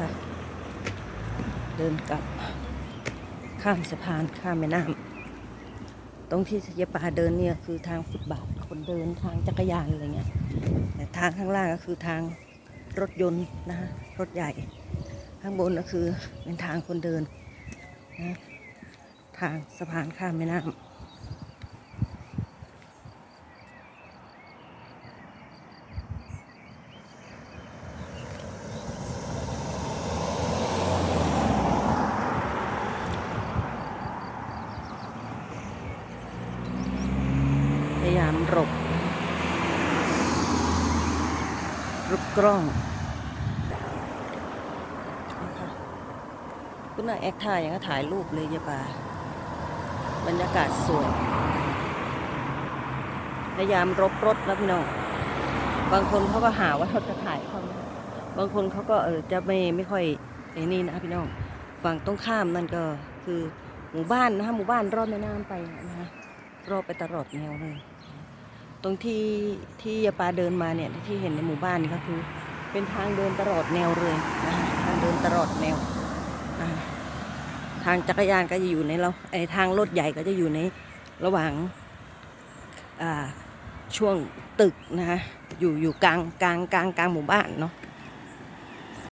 นะคะเดินกลับ ข้ามสะพานข้ามแม่น้ำตรงที่ยายปาเดินเนี่ยคือทางฟุตบาทคนเดินทางจักรยานอะไรเงี้ยแต่ทางข้างล่างก็คือทางรถยนต์นะคะรถใหญ่ ข้างบนก็คือเป็นทางคนเดินนะทางสะพานข้ามแม่น้ำ พยายามหลบรูปกล้องนะคะคุณน่าแอคถ่ายอย่างก็ถ่ายรูปเลยยายปาบรรยากาศสวยพยายามรบรถนะพี่น้องบางคนเขาก็หาว่าเราจะถ่ายเขาบางคนเขาก็เออจะไม่ไม่ค่อยไอ้นี่นะพี่น้องฝั่งตรงข้ามนั่นก็คือหมู่บ้านนะคะหมู่บ้านรอดแม่น้ำไปนะคะรอบไปตลอดแนวเลย ตรงที่ที่ยาปาเดินมาเนี่ยที่เห็นในหมู่บ้านนี่ก็คือ เป็นทางเดินตลอดแนวเลยนะคะทางเดินตลอดแนวทางจักรยานก็จะอยู่ในเราไอทางรถใหญ่ก็จะอยู่ในระหว่างช่วงตึกนะคะอยู่อยู่กลางกลางกลางกลางหมู่บ้านเนาะ